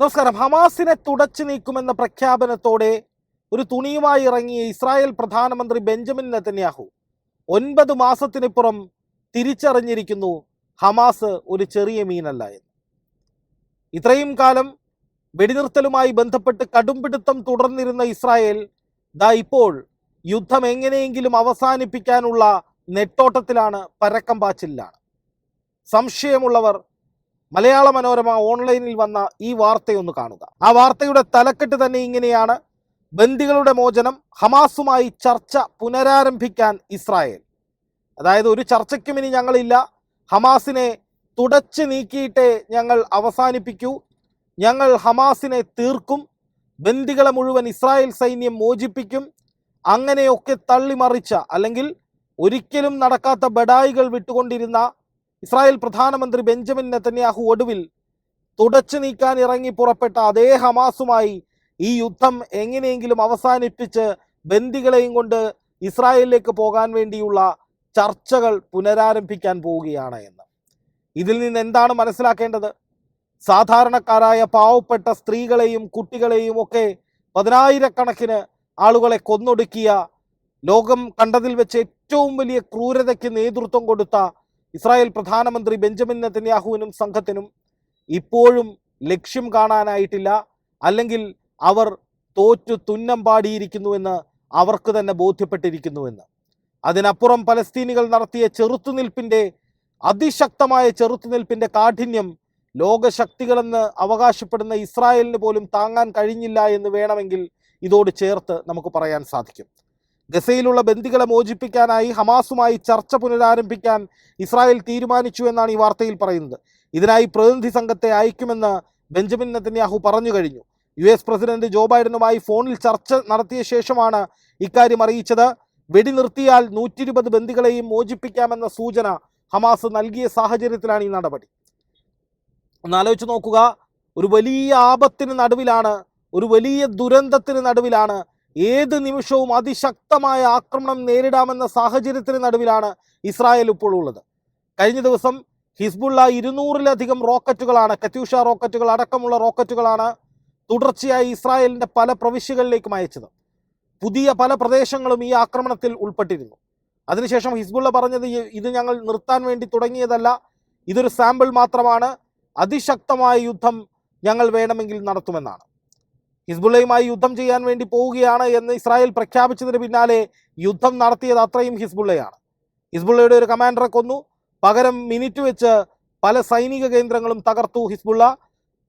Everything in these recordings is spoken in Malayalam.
നമസ്കാരം. ഹമാസിനെ തുടച്ചു നീക്കുമെന്ന പ്രഖ്യാപനത്തോടെ ഒരു തുണിയുമായി ഇറങ്ങിയ ഇസ്രായേൽ പ്രധാനമന്ത്രി ബെഞ്ചമിൻ നെതന്യാഹു ഒൻപത് മാസത്തിനിപ്പുറം തിരിച്ചറിഞ്ഞിരിക്കുന്നു ഹമാസ് ഒരു ചെറിയ മീനല്ല എന്ന്. ഇത്രയും കാലം വെടിനിർത്തലുമായി ബന്ധപ്പെട്ട് കടുംപിടുത്തം തുടർന്നിരുന്ന ഇസ്രായേൽ ദാ ഇപ്പോൾ യുദ്ധം എങ്ങനെയെങ്കിലും അവസാനിപ്പിക്കാനുള്ള നെട്ടോട്ടത്തിലാണ് പരക്കം പാച്ചിലാണ് സംശയമുള്ളവർ മലയാള മനോരമ ഓൺലൈനിൽ വന്ന ഈ വാർത്തയൊന്ന് കാണുക. ആ വാർത്തയുടെ തലക്കെട്ട് തന്നെ ഇങ്ങനെയാണ്. ബന്ദികളുടെ മോചനം ഹമാസുമായി ചർച്ച പുനരാരംഭിക്കാൻ ഇസ്രായേൽ. അതായത് ഒരു ചർച്ചയ്ക്കും ഇനി ഞങ്ങളില്ല. ഹമാസിനെ തുടച്ചു നീക്കിയിട്ടേ ഞങ്ങൾ അവസാനിപ്പിക്കൂ. ഞങ്ങൾ ഹമാസിനെ തീർക്കും. ബന്ദികളെ മുഴുവൻ ഇസ്രായേൽ സൈന്യം മോചിപ്പിക്കും. അങ്ങനെയൊക്കെ തള്ളിമറിച്ച അല്ലെങ്കിൽ ഒരിക്കലും നടക്കാത്ത ബഡായികൾ വിട്ടുകൊണ്ടിരുന്ന ഇസ്രായേൽ പ്രധാനമന്ത്രി ബെഞ്ചമിൻ നെതന്യാഹു ഒടുവിൽ തുടച്ചു നീക്കാൻ ഇറങ്ങി പുറപ്പെട്ട അതേ ഹമാസുമായി ഈ യുദ്ധം എങ്ങനെയെങ്കിലും അവസാനിപ്പിച്ച് ബന്ദികളെയും കൊണ്ട് ഇസ്രായേലിലേക്ക് പോകാൻ വേണ്ടിയുള്ള ചർച്ചകൾ പുനരാരംഭിക്കാൻ പോവുകയാണ് എന്ന്. ഇതിൽ നിന്ന് എന്താണ് മനസ്സിലാക്കേണ്ടത്? സാധാരണക്കാരായ പാവപ്പെട്ട സ്ത്രീകളെയും കുട്ടികളെയും ഒക്കെ പതിനായിരക്കണക്കിന് ആളുകളെ കൊന്നൊടുക്കിയ ലോകം കണ്ടതിൽ വെച്ച് ഏറ്റവും വലിയ ക്രൂരതയ്ക്ക് നേതൃത്വം കൊടുത്ത ഇസ്രായേൽ പ്രധാനമന്ത്രി ബെഞ്ചമിൻ നെതന്യാഹുവിനും സംഘത്തിനും ഇപ്പോഴും ലക്ഷ്യം കാണാനായിട്ടില്ല. അല്ലെങ്കിൽ അവർ തോറ്റു തുന്നം പാടിയിരിക്കുന്നുവെന്ന് അവർക്ക് തന്നെ ബോധ്യപ്പെട്ടിരിക്കുന്നുവെന്ന്. അതിനപ്പുറം പലസ്തീനികൾ നടത്തിയ ചെറുത്തുനിൽപ്പിന്റെ അതിശക്തമായ ചെറുത്തുനിൽപ്പിന്റെ കാഠിന്യം ലോകശക്തികളെന്ന് അവകാശപ്പെടുന്ന ഇസ്രായേലിന് പോലും താങ്ങാൻ കഴിഞ്ഞില്ല എന്ന് വേണമെങ്കിൽ ഇതോട് ചേർത്ത് നമുക്ക് പറയാൻ സാധിക്കും. ഗസയിലുള്ള ബന്ദികളെ മോചിപ്പിക്കാനായി ഹമാസുമായി ചർച്ച പുനരാരംഭിക്കാൻ ഇസ്രായേൽ തീരുമാനിച്ചു എന്നാണ് ഈ വാർത്തയിൽ പറയുന്നത്. ഇതിനായി പ്രതിനിധി സംഘത്തെ അയക്കുമെന്ന് ബെഞ്ചമിൻ നെത്തന്യാഹു പറഞ്ഞു കഴിഞ്ഞു. യു എസ് പ്രസിഡന്റ് ജോ ബൈഡനുമായി ഫോണിൽ ചർച്ച നടത്തിയ ശേഷമാണ് ഇക്കാര്യം അറിയിച്ചത്. വെടിനിർത്തിയാൽ നൂറ്റി ഇരുപത് ബന്ദികളെയും മോചിപ്പിക്കാമെന്ന സൂചന ഹമാസ് നൽകിയ സാഹചര്യത്തിലാണ് ഈ നടപടി. ഒന്ന് ആലോചിച്ച് നോക്കുക. ഒരു വലിയ ആപത്തിന് നടുവിലാണ് ഒരു വലിയ ദുരന്തത്തിന് നടുവിലാണ് ഏത് നിമിഷവും അതിശക്തമായ ആക്രമണം നേരിടാമെന്ന സാഹചര്യത്തിന് നടുവിലാണ് ഇസ്രായേൽ ഇപ്പോൾ ഉള്ളത്. കഴിഞ്ഞ ദിവസം ഹിസ്ബുള്ള ഇരുന്നൂറിലധികം റോക്കറ്റുകളാണ് കത്യൂഷ റോക്കറ്റുകൾ അടക്കമുള്ള റോക്കറ്റുകളാണ് തുടർച്ചയായി ഇസ്രായേലിന്റെ പല പ്രവിശ്യകളിലേക്കും അയച്ചത്. പുതിയ പല പ്രദേശങ്ങളും ഈ ആക്രമണത്തിൽ ഉൾപ്പെട്ടിരുന്നു. അതിനുശേഷം ഹിസ്ബുള്ള പറഞ്ഞത് ഇത് ഞങ്ങൾ നിർത്താൻ വേണ്ടി തുടങ്ങിയതല്ല ഇതൊരു സാമ്പിൾ മാത്രമാണ് അതിശക്തമായ യുദ്ധം ഞങ്ങൾ വേണമെങ്കിൽ നടത്തുമെന്നാണ്. ഹിസ്ബുള്ളയുമായി യുദ്ധം ചെയ്യാൻ വേണ്ടി പോവുകയാണ് എന്ന് ഇസ്രായേൽ പ്രഖ്യാപിച്ചതിന് പിന്നാലെ യുദ്ധം നടത്തിയത് അത്രയും ഹിസ്ബുള്ളയാണ്. ഹിസ്ബുള്ളയുടെ ഒരു കമാൻഡറെ കൊന്നു. പകരം മിനിറ്റ് വെച്ച് പല സൈനിക കേന്ദ്രങ്ങളും തകർത്തു ഹിസ്ബുള്ള.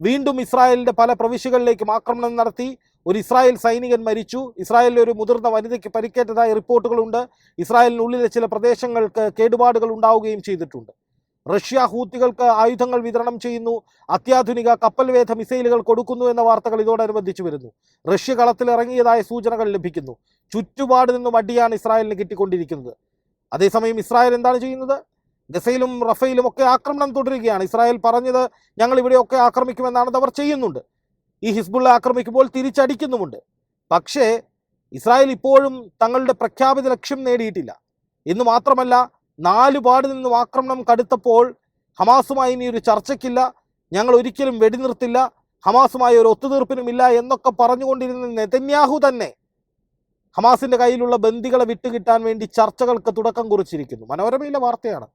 വീണ്ടും ഇസ്രായേലിന്റെ പല പ്രവിശ്യകളിലേക്കും ആക്രമണം നടത്തി. ഒരു ഇസ്രായേൽ സൈനികൻ മരിച്ചു. ഇസ്രായേലിലെ ഒരു മുതിർന്ന വനിതയ്ക്ക് പരിക്കേറ്റതായ റിപ്പോർട്ടുകളുണ്ട്. ഇസ്രായേലിനുള്ളിലെ ചില പ്രദേശങ്ങൾക്ക് കേടുപാടുകൾ ഉണ്ടാവുകയും ചെയ്തിട്ടുണ്ട്. റഷ്യ ഹൂത്തികൾക്ക് ആയുധങ്ങൾ വിതരണം ചെയ്യുന്നു അത്യാധുനിക കപ്പൽവേധ മിസൈലുകൾ കൊടുക്കുന്നു എന്ന വാർത്തകൾ ഇതോടനുബന്ധിച്ച് വരുന്നു. റഷ്യ കളത്തിൽ ഇറങ്ങിയതായ സൂചനകൾ ലഭിക്കുന്നു. ചുറ്റുപാട് നിന്നും അടിയാണ് ഇസ്രായേലിന് കിട്ടിക്കൊണ്ടിരിക്കുന്നത്. അതേസമയം ഇസ്രായേൽ എന്താണ് ചെയ്യുന്നത്? ഗസയിലും റഫയിലും ഒക്കെ ആക്രമണം തുടരുകയാണ്. ഇസ്രായേൽ പറഞ്ഞത് ഞങ്ങൾ ഇവിടെയൊക്കെ ആക്രമിക്കുമെന്നാണ് അവർ ചെയ്യുന്നുണ്ട്. ഈ ഹിസ്ബുള്ള ആക്രമിക്കുമ്പോൾ തിരിച്ചടിക്കുന്നുമുണ്ട്. പക്ഷേ ഇസ്രായേൽ ഇപ്പോഴും തങ്ങളുടെ പ്രഖ്യാപിത ലക്ഷ്യം നേടിയിട്ടില്ല. എന്ന് മാത്രമല്ല നാലു പാട് നിന്നും ആക്രമണം കടുത്തപ്പോൾ ഹമാസുമായി ഇനി ഒരു ചർച്ചയ്ക്കില്ല. ഞങ്ങൾ ഒരിക്കലും വെടിനിർത്തില്ല. ഹമാസുമായി ഒരു ഒത്തുതീർപ്പിനുമില്ല എന്നൊക്കെ പറഞ്ഞുകൊണ്ടിരുന്ന നെതന്യാഹു തന്നെ ഹമാസിന്റെ കയ്യിലുള്ള ബന്ദികളെ വിട്ടുകിട്ടാൻ വേണ്ടി ചർച്ചകൾക്ക് തുടക്കം കുറിച്ചിരിക്കുന്നു. മനോരമയിലെ വാർത്തയാണ്.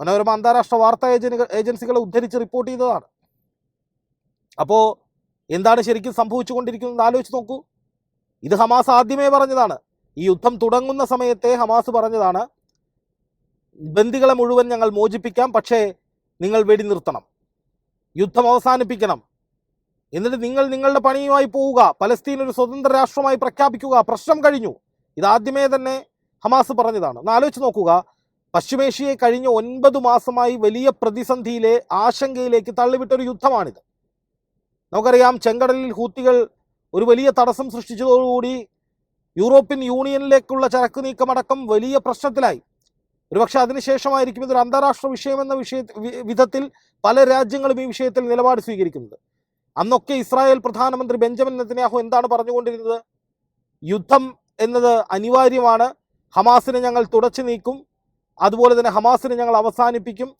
മനോരമ അന്താരാഷ്ട്ര വാർത്താ ഏജൻ ഏജൻസികളെ ഉദ്ധരിച്ച് റിപ്പോർട്ട് ചെയ്തതാണ്. അപ്പോൾ എന്താണ് ശരിക്കും സംഭവിച്ചുകൊണ്ടിരിക്കുന്നത് ആലോചിച്ച് നോക്കൂ. ഇത് ഹമാസ് ആദ്യമേ പറഞ്ഞതാണ്. ഈ യുദ്ധം തുടങ്ങുന്ന സമയത്തെ ഹമാസ് പറഞ്ഞതാണ് ബന്ദികളെ മുഴുവൻ ഞങ്ങൾ മോചിപ്പിക്കാം പക്ഷേ നിങ്ങൾ വെടി നിർത്തണം. യുദ്ധം അവസാനിപ്പിക്കണം. എന്നിട്ട് നിങ്ങൾ നിങ്ങളുടെ പണിയുമായി പോവുക. പലസ്തീൻ ഒരു സ്വതന്ത്ര രാഷ്ട്രമായി പ്രഖ്യാപിക്കുക. പ്രശ്നം കഴിഞ്ഞു. ഇതാദ്യമേ തന്നെ ഹമാസ് പറഞ്ഞതാണ്. ഒന്ന് ആലോചിച്ച് നോക്കുക. പശ്ചിമേഷ്യയെ കഴിഞ്ഞ ഒൻപത് മാസമായി വലിയ പ്രതിസന്ധിയിലെ ആശങ്കയിലേക്ക് തള്ളിവിട്ടൊരു യുദ്ധമാണിത്. നമുക്കറിയാം ചെങ്കടലിൽ ഹൂത്തികൾ ഒരു വലിയ തടസ്സം സൃഷ്ടിച്ചതോടുകൂടി യൂറോപ്യൻ യൂണിയനിലേക്കുള്ള ചരക്ക് നീക്കമടക്കം വലിയ പ്രശ്നത്തിലായി. ഒരുപക്ഷെ അതിനുശേഷമായിരിക്കും ഇതൊരു അന്താരാഷ്ട്ര വിഷയമെന്ന വിഷയ വിധത്തിൽ പല രാജ്യങ്ങളും ഈ വിഷയത്തിൽ നിലപാട് സ്വീകരിക്കുന്നത്. അന്നൊക്കെ ഇസ്രായേൽ പ്രധാനമന്ത്രി ബെഞ്ചമിൻ നെതന്യാഹു എന്താണ് പറഞ്ഞുകൊണ്ടിരുന്നത്? യുദ്ധം എന്നത് അനിവാര്യമാണ്. ഹമാസിനെ ഞങ്ങൾ തുടച്ചു നീക്കും. അതുപോലെ തന്നെ ഹമാസിനെ ഞങ്ങൾ അവസാനിപ്പിക്കും.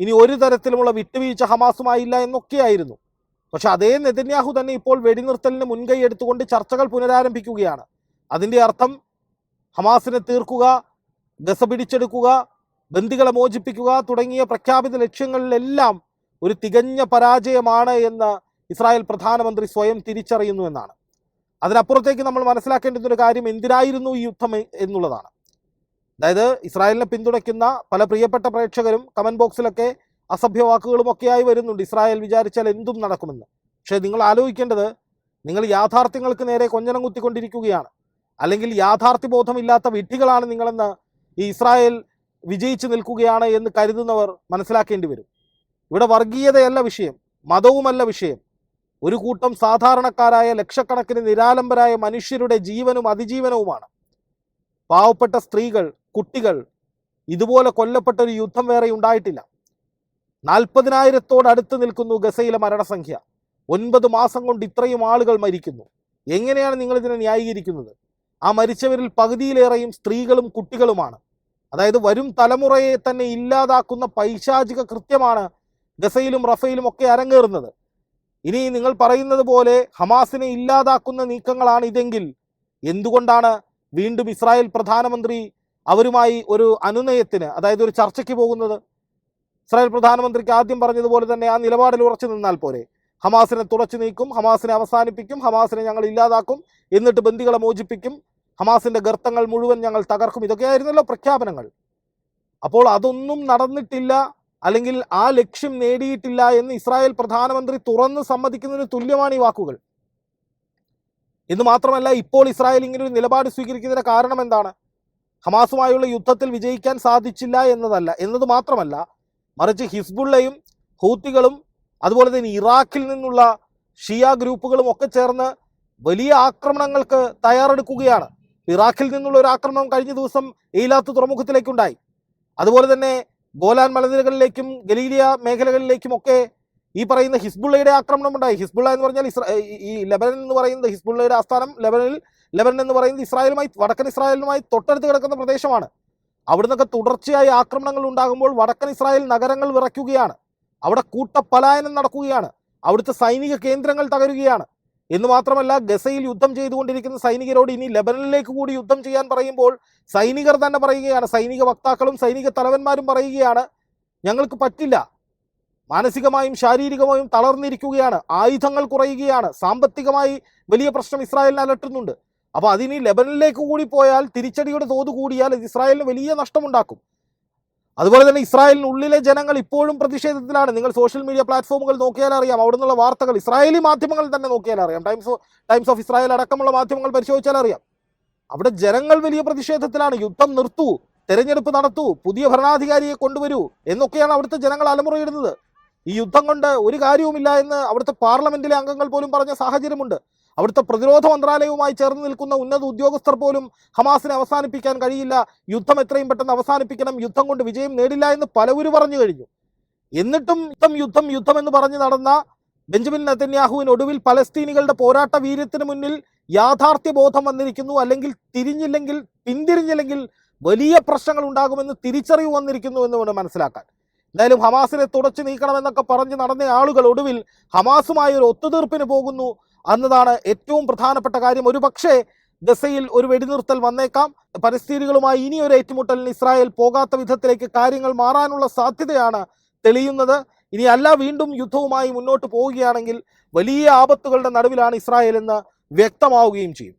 ഇനി ഒരു തരത്തിലുമുള്ള വിട്ടുവീഴ്ച ഹമാസുമായില്ല എന്നൊക്കെയായിരുന്നു പക്ഷെ അതേ നെതന്യാഹു തന്നെ ഇപ്പോൾ വെടിനിർത്തലിന് മുൻകൈ എടുത്തുകൊണ്ട് ചർച്ചകൾ പുനരാരംഭിക്കുകയാണ്. അതിന്റെ അർത്ഥം ഹമാസിനെ തീർക്കുക ഗസ പിടിച്ചെടുക്കുക ബന്ദികളെ മോചിപ്പിക്കുക തുടങ്ങിയ പ്രഖ്യാപിത ലക്ഷ്യങ്ങളിലെല്ലാം ഒരു തികഞ്ഞ പരാജയമാണ് എന്ന് ഇസ്രായേൽ പ്രധാനമന്ത്രി സ്വയം തിരിച്ചറിയുന്നു എന്നാണ്. അതിനപ്പുറത്തേക്ക് നമ്മൾ മനസ്സിലാക്കേണ്ടുന്ന ഒരു കാര്യം എന്തിനായിരുന്നു ഈ യുദ്ധം എന്നുള്ളതാണ്. അതായത് ഇസ്രായേലിനെ പിന്തുണയ്ക്കുന്ന പല പ്രിയപ്പെട്ട പ്രേക്ഷകരും കമന്റ് ബോക്സിലൊക്കെ അസഭ്യ വാക്കുകളും ഒക്കെയായി വരുന്നുണ്ട്. ഇസ്രായേൽ വിചാരിച്ചാൽ എന്തും നടക്കുമെന്ന്. പക്ഷേ നിങ്ങൾ ആലോചിക്കേണ്ടത് നിങ്ങൾ യാഥാർത്ഥ്യങ്ങൾക്ക് നേരെ കൊഞ്ഞനം കുത്തിക്കൊണ്ടിരിക്കുകയാണ്. അല്ലെങ്കിൽ യാഥാർത്ഥ്യ ബോധമില്ലാത്ത വിഡ്ഢികളാണ് നിങ്ങളെന്ന് ഈ ഇസ്രായേൽ വിജയിച്ചു നിൽക്കുകയാണ് എന്ന് കരുതുന്നവർ മനസ്സിലാക്കേണ്ടി വരും. ഇവിടെ വർഗീയതയല്ല വിഷയം മതവുമല്ല വിഷയം. ഒരു കൂട്ടം സാധാരണക്കാരായ ലക്ഷക്കണക്കിന് നിരാലംബരായ മനുഷ്യരുടെ ജീവനും അതിജീവനവുമാണ്. പാവപ്പെട്ട സ്ത്രീകൾ കുട്ടികൾ ഇതുപോലെ കൊല്ലപ്പെട്ട ഒരു യുദ്ധം വേറെ ഉണ്ടായിട്ടില്ല. നാൽപ്പതിനായിരത്തോടടുത്ത് നിൽക്കുന്നു ഗസയിലെ മരണസംഖ്യ. ഒൻപത് മാസം കൊണ്ട് ഇത്രയും ആളുകൾ മരിക്കുന്നു. എങ്ങനെയാണ് നിങ്ങൾ ഇതിനെ ന്യായീകരിക്കുന്നത്? ആ മരിച്ചവരിൽ പകുതിയിലേറെയും സ്ത്രീകളും കുട്ടികളുമാണ്. അതായത് വരും തലമുറയെ തന്നെ ഇല്ലാതാക്കുന്ന പൈശാചിക കൃത്യമാണ് ഗസയിലും റഫയിലും ഒക്കെ അരങ്ങേറുന്നത്. ഇനി നിങ്ങൾ പറയുന്നത് പോലെ ഹമാസിനെ ഇല്ലാതാക്കുന്ന നീക്കങ്ങളാണ് ഇതെങ്കിൽ എന്തുകൊണ്ടാണ് വീണ്ടും ഇസ്രായേൽ പ്രധാനമന്ത്രി അവരുമായി ഒരു അനുനയത്തിന് അതായത് ഒരു ചർച്ചയ്ക്ക് പോകുന്നത്? ഇസ്രായേൽ പ്രധാനമന്ത്രിക്ക് ആദ്യം പറഞ്ഞതുപോലെ തന്നെ ആ നിലപാടിൽ ഉറച്ചു നിന്നാൽ പോരെ. ഹമാസിനെ തുടച്ചു നീക്കും ഹമാസിനെ അവസാനിപ്പിക്കും ഹമാസിനെ ഞങ്ങൾ ഇല്ലാതാക്കും എന്നിട്ട് ബന്ദികളെ മോചിപ്പിക്കും ഹമാസിന്റെ ഗർത്തങ്ങൾ മുഴുവൻ ഞങ്ങൾ തകർക്കും. ഇതൊക്കെയായിരുന്നല്ലോ പ്രഖ്യാപനങ്ങൾ. അപ്പോൾ അതൊന്നും നടന്നിട്ടില്ല. അല്ലെങ്കിൽ ആ ലക്ഷ്യം നേടിയിട്ടില്ല എന്ന് ഇസ്രായേൽ പ്രധാനമന്ത്രി തുറന്ന് സമ്മതിക്കുന്നതിന് തുല്യമാണ് ഈ വാക്കുകൾ. എന്ന് മാത്രമല്ല ഇപ്പോൾ ഇസ്രായേൽ ഇങ്ങനെ ഒരു നിലപാട് സ്വീകരിക്കുന്നതിന് കാരണം എന്താണ്? ഹമാസുമായുള്ള യുദ്ധത്തിൽ വിജയിക്കാൻ സാധിച്ചില്ല എന്നതല്ല. എന്നത് മാത്രമല്ല മറിച്ച് ഹിസ്ബുള്ളയും ഹൂത്തികളും അതുപോലെ തന്നെ ഇറാഖിൽ നിന്നുള്ള ഷിയ ഗ്രൂപ്പുകളും ഒക്കെ ചേർന്ന് വലിയ ആക്രമണങ്ങൾക്ക് തയ്യാറെടുക്കുകയാണ്. ഇറാഖിൽ നിന്നുള്ള ഒരു ആക്രമണം കഴിഞ്ഞ ദിവസം എയിലാത്ത് തുറമുഖത്തിലേക്കുണ്ടായി. അതുപോലെ തന്നെ ഗോലാൻ മലനിരകളിലേക്കും ഗലീലിയ മേഖലകളിലേക്കും ഒക്കെ ഈ പറയുന്ന ഹിസ്ബുള്ളയുടെ ആക്രമണം ഉണ്ടായി ഹിസ്ബുള്ള എന്ന് പറഞ്ഞാൽ ഈ- ലെബനൻ എന്ന് പറയുന്നത് ഹിസ്ബുള്ളയുടെ ആസ്ഥാനം ലെബനനിൽ ലെബനൻ എന്ന് പറയുന്നത് ഇസ്രായേലുമായി വടക്കൻ ഇസ്രായേലുമായി തൊട്ടടുത്ത് കിടക്കുന്ന പ്രദേശമാണ്. അവിടുന്നൊക്കെ തുടർച്ചയായി ആക്രമണങ്ങൾ ഉണ്ടാകുമ്പോൾ വടക്കൻ ഇസ്രായേൽ നഗരങ്ങൾ വിറയ്ക്കുകയാണ്. അവിടെ കൂട്ടപ്പലായനം നടക്കുകയാണ്. അവിടുത്തെ സൈനിക കേന്ദ്രങ്ങൾ തകരുകയാണ്. എന്ന് മാത്രമല്ല ഗസയിൽ യുദ്ധം ചെയ്തുകൊണ്ടിരിക്കുന്ന സൈനികരോട് ഇനി ലെബനനിലേക്ക് കൂടി യുദ്ധം ചെയ്യാൻ പറയുമ്പോൾ സൈനികർ തന്നെ പറയുകയാണ് സൈനിക വക്താക്കളും സൈനിക തലവന്മാരും പറയുകയാണ് ഞങ്ങൾക്ക് പറ്റില്ല. മാനസികമായും ശാരീരികമായും തളർന്നിരിക്കുകയാണ് ആയുധങ്ങൾ കുറയുകയാണ് സാമ്പത്തികമായി വലിയ പ്രശ്നം ഇസ്രായേലിനെ അലട്ടുന്നുണ്ട്. അപ്പോൾ അതിനി ലെബനനിലേക്ക് കൂടി പോയാൽ തിരിച്ചടിയുടെ തോത് കൂടിയാൽ ഇസ്രായേലിന് വലിയ നഷ്ടമുണ്ടാക്കും. അതുപോലെ തന്നെ ഇസ്രായേലിനുള്ളിലെ ജനങ്ങൾ ഇപ്പോഴും പ്രതിഷേധത്തിലാണ്. നിങ്ങൾ സോഷ്യൽ മീഡിയ പ്ലാറ്റ്ഫോമുകൾ നോക്കിയാൽ അറിയാം. അവിടെ നിന്നുള്ള വാർത്തകൾ ഇസ്രായേലി മാധ്യമങ്ങൾ തന്നെ നോക്കിയാൽ അറിയാം. ടൈംസ് ടൈംസ് ഓഫ് ഇസ്രായേൽ അടക്കമുള്ള മാധ്യമങ്ങൾ പരിശോധിച്ചാൽ അറിയാം. അവിടെ ജനങ്ങൾ വലിയ പ്രതിഷേധത്തിലാണ്. യുദ്ധം നിർത്തൂ തെരഞ്ഞെടുപ്പ് നടത്തൂ പുതിയ ഭരണാധികാരിയെ കൊണ്ടുവരൂ എന്നൊക്കെയാണ് അവിടുത്തെ ജനങ്ങൾ അലമുറയിടുന്നത്. ഈ യുദ്ധം കൊണ്ട് ഒരു കാര്യവുമില്ല എന്ന് അവിടുത്തെ പാർലമെന്റിലെ അംഗങ്ങൾ പോലും പറഞ്ഞ സാഹചര്യമുണ്ട്. അവിടുത്തെ പ്രതിരോധ മന്ത്രാലയവുമായി ചേർന്ന് നിൽക്കുന്ന ഉന്നത ഉദ്യോഗസ്ഥർ പോലും ഹമാസിനെ അവസാനിപ്പിക്കാൻ കഴിയില്ല. യുദ്ധം എത്രയും പെട്ടെന്ന് അവസാനിപ്പിക്കണം. യുദ്ധം കൊണ്ട് വിജയം നേടില്ല എന്ന് പലവരും പറഞ്ഞു കഴിഞ്ഞു. എന്നിട്ടും യുദ്ധം യുദ്ധം യുദ്ധം എന്ന് പറഞ്ഞ് നടന്ന ബെഞ്ചമിൻ നെതന്യാഹുവിന് ഒടുവിൽ പലസ്തീനികളുടെ പോരാട്ട വീര്യത്തിന് മുന്നിൽ യാഥാർത്ഥ്യ ബോധം വന്നിരിക്കുന്നു. അല്ലെങ്കിൽ തിരിഞ്ഞില്ലെങ്കിൽ പിന്തിരിഞ്ഞില്ലെങ്കിൽ വലിയ പ്രശ്നങ്ങൾ ഉണ്ടാകുമെന്ന് തിരിച്ചറിവ് വന്നിരിക്കുന്നു എന്ന് വേണം മനസ്സിലാക്കാൻ. എന്തായാലും ഹമാസിനെ തുടച്ചു നീക്കണമെന്നൊക്കെ പറഞ്ഞ് നടന്ന ആളുകൾ ഒടുവിൽ ഹമാസുമായി ഒരു ഒത്തുതീർപ്പിന് പോകുന്നു. എന്നതാണ് ഏറ്റവും പ്രധാനപ്പെട്ട കാര്യം. ഒരു പക്ഷേ ഗസയിൽ ഒരു വെടിനിർത്തൽ വന്നേക്കാം. പരിസ്ഥിതികളുമായി ഇനി ഒരു ഏറ്റുമുട്ടലിന് ഇസ്രായേൽ പോകാത്ത വിധത്തിലേക്ക് കാര്യങ്ങൾ മാറാനുള്ള സാധ്യതയാണ് തെളിയുന്നത്. ഇനി അല്ല വീണ്ടും യുദ്ധവുമായി മുന്നോട്ട് പോവുകയാണെങ്കിൽ വലിയ ആപത്തുകളുടെ നടുവിലാണ് ഇസ്രായേൽ എന്ന് വ്യക്തമാവുകയും ചെയ്യും.